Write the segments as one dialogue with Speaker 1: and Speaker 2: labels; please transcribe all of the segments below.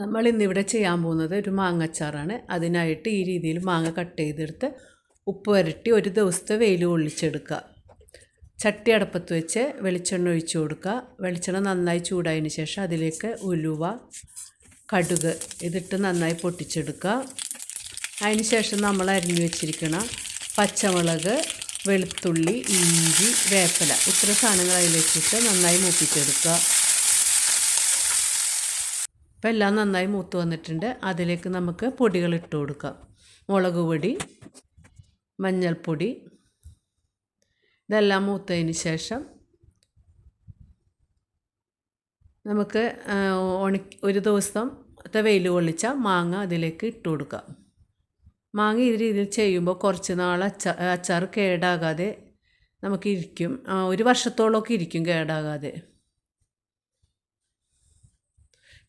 Speaker 1: നമ്മൾ ഇന്നിവിടെ ചെയ്യാൻ പോകുന്നത് ഒരു മാങ്ങച്ചാറാണ്. അതിനായിട്ട് ഈ രീതിയിൽ മാങ്ങ കട്ട് ചെയ്തെടുത്ത് ഉപ്പ് വരട്ടി ഒരു ദിവസത്തെ വെയിൽ കൊള്ളിച്ചെടുക്കുക. ചട്ടി അടപ്പത്ത് വെച്ച് വെളിച്ചെണ്ണ ഒഴിച്ചു കൊടുക്കുക. വെളിച്ചെണ്ണ നന്നായി ചൂടായതിന് ശേഷം അതിലേക്ക് ഉലുവ കടുക് ഇതിട്ട് നന്നായി പൊട്ടിച്ചെടുക്കുക. അതിന് ശേഷം നമ്മൾ അരിഞ്ഞു വെച്ചിരിക്കുന്ന പച്ചമുളക് വെളുത്തുള്ളി ഇഞ്ചി വേപ്പില ഇത്ര സാധനങ്ങൾ അതിലേക്കിട്ട് നന്നായി മൂപ്പിച്ചെടുക്കുക. ഇപ്പം എല്ലാം നന്നായി മൂത്ത് വന്നിട്ടുണ്ട്. അതിലേക്ക് നമുക്ക് പൊടികൾ ഇട്ട് കൊടുക്കാം. മുളക് പൊടി മഞ്ഞൾപ്പൊടി ഇതെല്ലാം മൂത്തതിന് ശേഷം നമുക്ക് ഉണ ഒരു ദിവസത്തെ വെയിൽ കൊള്ളിച്ച മാങ്ങ അതിലേക്ക് ഇട്ട് കൊടുക്കാം. മാങ്ങ ഈ രീതിയിൽ ചെയ്യുമ്പോൾ കുറച്ച് നാൾ അച്ചാർ അച്ചാർ കേടാകാതെ നമുക്ക് ഇരിക്കും. ഒരു വർഷത്തോളമൊക്കെ ഇരിക്കും കേടാകാതെ.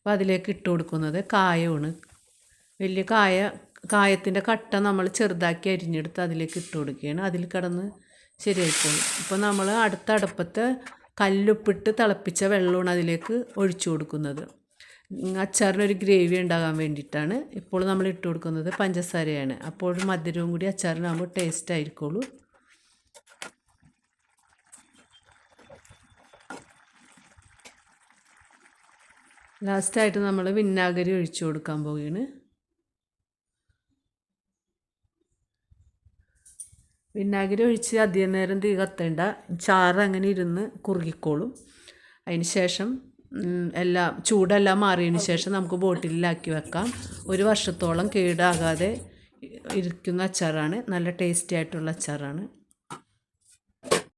Speaker 1: അപ്പോൾ അതിലേക്ക് ഇട്ട് കൊടുക്കുന്നത് കായമാണ് വലിയ കായ കായത്തിന്റെ കട്ട നമ്മൾ ചെറുതാക്കി അരിഞ്ഞെടുത്ത് അതിലേക്ക് ഇട്ട് കൊടുക്കുകയാണ്. അതിൽ കിടന്ന് ശരിയായിക്കോളും ഇപ്പോൾ നമ്മൾ അടുത്ത അടുപ്പത്ത് കല്ലുപ്പിട്ട് തിളപ്പിച്ച വെള്ളമാണ് അതിലേക്ക് ഒഴിച്ചു കൊടുക്കുന്നത്. അച്ചാറിനൊരു ഗ്രേവി ഉണ്ടാകാൻ വേണ്ടിയിട്ടാണ് ഇപ്പോൾ നമ്മൾ ഇട്ട് കൊടുക്കുന്നത് പഞ്ചസാരയാണ്. അപ്പോൾ മധുരവും കൂടി അച്ചാറിനാകുമ്പോൾ ടേസ്റ്റ് ആയിരിക്കുള്ളൂ. ലാസ്റ്റായിട്ട് നമ്മൾ വിനാഗിരി ഒഴിച്ചു കൊടുക്കാൻ പോവുകയാണ്. വിനാഗിരി ഒഴിച്ച് അധികം നേരം തീ കത്തേണ്ട. ചാറ് അങ്ങനെ ഇരുന്ന് കുറുകിക്കോളും. അതിന് ശേഷം എല്ലാം ചൂടെല്ലാം മാറിയതിന് ശേഷം നമുക്ക് ബോട്ടിലാക്കി വെക്കാം. ഒരു വർഷത്തോളം കേടാകാതെ ഇരിക്കുന്ന അച്ചാറാണ്. നല്ല ടേസ്റ്റി ആയിട്ടുള്ള അച്ചാറാണ്.